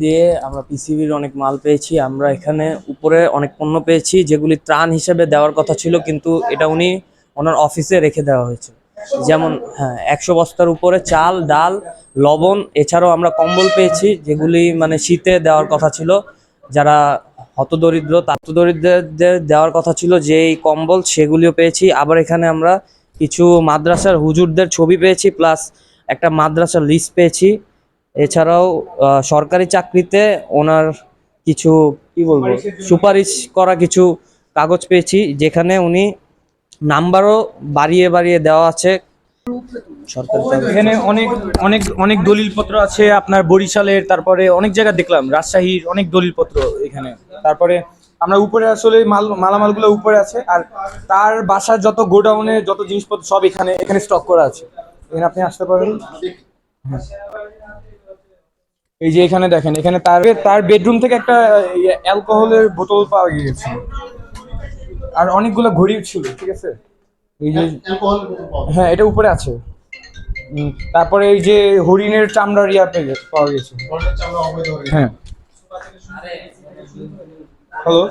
দিয়ে আমরা পিসিবির অনেক মাল পেয়েছি। আমরা এখানে উপরে অনেক পণ্য পেয়েছি, যেগুলি ত্রাণ হিসেবে দেওয়ার কথা ছিল, কিন্তু এটা উনি ওনার অফিসে রেখে দেওয়া হয়েছে যেমন হ্যাঁ একশো বস্তার উপরে চাল, ডাল, লবণ, এছাড়াও আমরা কম্বল পেয়েছি, যেগুলি মানে শীতে দেওয়ার কথা ছিল। যারা হতদরিদ্র হতদরিদ্রদের দেওয়ার কথা ছিল যে এই কম্বল, সেগুলিও পেয়েছি। আবার এখানে আমরা কিছু মাদ্রাসার হুজুরদের ছবি পেয়েছি, প্লাস একটা মাদ্রাসার লিস্ট পেয়েছি। এছাড়াও সরকারি চাকরিতে ওনার কিছু, কি বলব, সুপারিশ করা কিছু কাগজ পেয়েছি, যেখানে উনি নাম্বারও বাড়িয়ে বাড়িয়ে দেওয়া আছে। এখানে অনেক অনেক অনেক দলিলপত্র আছে, আপনার বরিশালের, তারপরে অনেক জায়গা দেখলাম, রাজশাহীর অনেক দলিলপত্র এখানে। তারপরে আমরা উপরে আসলে মাল, মালামালগুলো উপরে আছে, আর তার বাসার যত গোডাউনে যত জিনিসপত্র সব এখানে এখানে স্টক করা আছে। এখানে আপনি আসতে পারেন হ্যাঁ। এই যে এখানে দেখেন এখানে তার তার বেডরুম থেকে একটা অ্যালকোহলের বোতল পাওয়া গিয়েছে। আর অনেকগুলো ঘড়ি ছিল ঠিক আছে? এই যে হ্যাঁ এটা উপরে আছে। তারপরে এই যে হরিণের চামড়ার ইয়া পেয়ে গেছে- পাওয়া গেছে। হ্যাঁ। হ্যালো